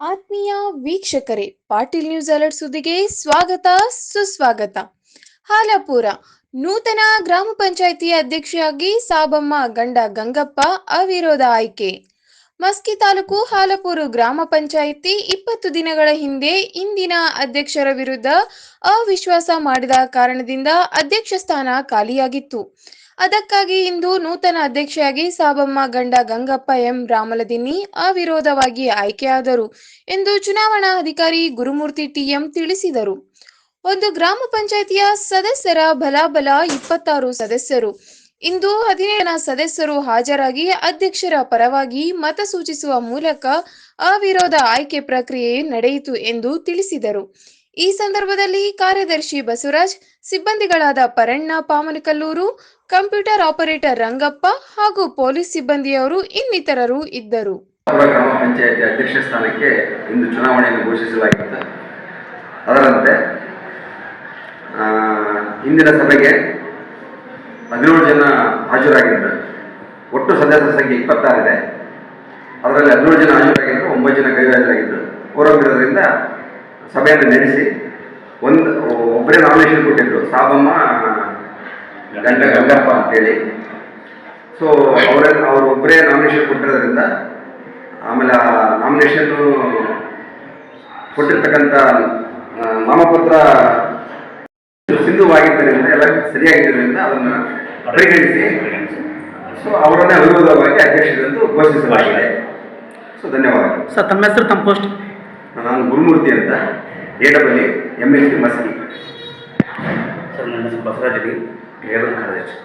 ಆತ್ಮೀಯ ವೀಕ್ಷಕರೇ, Patil news alert ಸುದ್ದಿಗೆ ಸ್ವಾಗತ, ಸುಸ್ವಾಗತ. ಹಾಲಪುರ, ನೂತನ ಗ್ರಾಮ ಪಂಚಾಯಿತಿ ಅಧ್ಯಕ್ಷೆಯಾಗಿ ಸಾಬಮ್ಮ, ಗಂಡ ಗಂಗಪ್ಪ ಅವಿರೋಧ ಆಯ್ಕೆ. ಮಸ್ಕಿ ತಾಲೂಕು ಹಾಲಪುರ ಗ್ರಾಮ ಪಂಚಾಯಿತಿ ಇಪ್ಪತ್ತು ದಿನಗಳ ಹಿಂದೆ ಇಂದಿನ ಅಧ್ಯಕ್ಷರ ವಿರುದ್ಧ ಅವಿಶ್ವಾಸ ಮಾಡಿದ ಕಾರಣದಿಂದ ಅಧ್ಯಕ್ಷ ಸ್ಥಾನ ಖಾಲಿಯಾಗಿತ್ತು. ಅದಕ್ಕಾಗಿ ಇಂದು ನೂತನ ಅಧ್ಯಕ್ಷೆಯಾಗಿ ಸಾಬಮ್ಮ ಗಂಡ ಗಂಗಪ್ಪ ಎಂ ರಾಮಲದಿನ್ನಿ ಅವಿರೋಧವಾಗಿ ಆಯ್ಕೆಯಾದರು ಎಂದು ಚುನಾವಣಾ ಅಧಿಕಾರಿ ಗುರುಮೂರ್ತಿ ಟಿಎಂ ತಿಳಿಸಿದರು. ಒಂದು ಗ್ರಾಮ ಪಂಚಾಯಿತಿಯ ಸದಸ್ಯರ ಬಲಾಬಲ ಇಪ್ಪತ್ತಾರು ಸದಸ್ಯರು. ಇಂದು ಹದಿನೇಳನ ಸದಸ್ಯರು ಹಾಜರಾಗಿ ಅಧ್ಯಕ್ಷರ ಪರವಾಗಿ ಮತ ಸೂಚಿಸುವ ಮೂಲಕ ಅವಿರೋಧ ಆಯ್ಕೆ ಪ್ರಕ್ರಿಯೆ ನಡೆಯಿತು ಎಂದು ತಿಳಿಸಿದರು. ಈ ಸಂದರ್ಭದಲ್ಲಿ ಕಾರ್ಯದರ್ಶಿ ಬಸವರಾಜ್, ಸಿಬ್ಬಂದಿಗಳಾದ ಪರಣ್ಣ ಪಾಮನಕಲ್ಲೂರು, ಕಂಪ್ಯೂಟರ್ ಆಪರೇಟರ್ ರಂಗಪ್ಪ ಹಾಗೂ ಪೊಲೀಸ್ ಸಿಬ್ಬಂದಿಯವರು ಇನ್ನಿತರರು ಇದ್ದರು. ಗ್ರಾಮ ಪಂಚಾಯತಿ ಅಧ್ಯಕ್ಷ ಸ್ಥಾನಕ್ಕೆ ಇಂದು ಚುನಾವಣೆಯನ್ನು ಘೋಷಿಸಲಾಗಿತ್ತು. ಅದರಂತೆ ಇಂದಿನ ಸಭೆಗೆ ಹದಿನೇಳು ಜನ ಹಾಜರಾಗಿದ್ದರು. ಒಟ್ಟು ಸದಸ್ಯರ ಸಂಖ್ಯೆ ಇಪ್ಪತ್ತಾರಿದೆ ಅದರಲ್ಲಿ ಹದಿನೇಳು ಜನ ಹಾಜರಾಗಿದ್ದರು, ಒಂಬತ್ತು ಜನ ಸಭೆಯನ್ನು ನಡೆಸಿ ಒಂದು ಒಬ್ಬರೇ ನಾಮಿನೇಷನ್ ಕೊಟ್ಟಿದ್ರು, ಸಾಬಮ್ಮ, ಗಂಡ, ಗಂಗಪ್ಪ ಅಂತೇಳಿ. ಸೊ ಅವರ ಅವರು ಒಬ್ಬರೇ ನಾಮಿನೇಷನ್ ಕೊಟ್ಟಿರೋದ್ರಿಂದ ಆಮೇಲೆ ಆ ನಾಮಿನೇಷನ್ನು ಕೊಟ್ಟಿರ್ತಕ್ಕಂಥ ನಾಮಪತ್ರ ಸಿಂಧುವಾಗಿದ್ದರಿಂದ ಎಲ್ಲ ಸರಿಯಾಗಿದ್ದರಿಂದ ಅದನ್ನು ಪರಿಗಣಿಸಿ. ಸೊ ಅವರನ್ನೇ ಅವಿರೋಧವಾಗಿ ಅಧ್ಯಕ್ಷರೆಂದು ಘೋಷಿಸಲಾಗಿದೆ. ಸೊ ಧನ್ಯವಾದಗಳು. ಸರ್ ತಮ್ಮ ಹೆಸರು, ತಮ್ಮ ಪೋಸ್ಟ್ ನಾನು ಗುರುಮೂರ್ತಿ ಅಂತ A double M L C Maski sir ನನ್ನ ಬಸವರಾಜ್ ಲೇಬರ್ ಕಾರ್ಯದರ್ಶಿ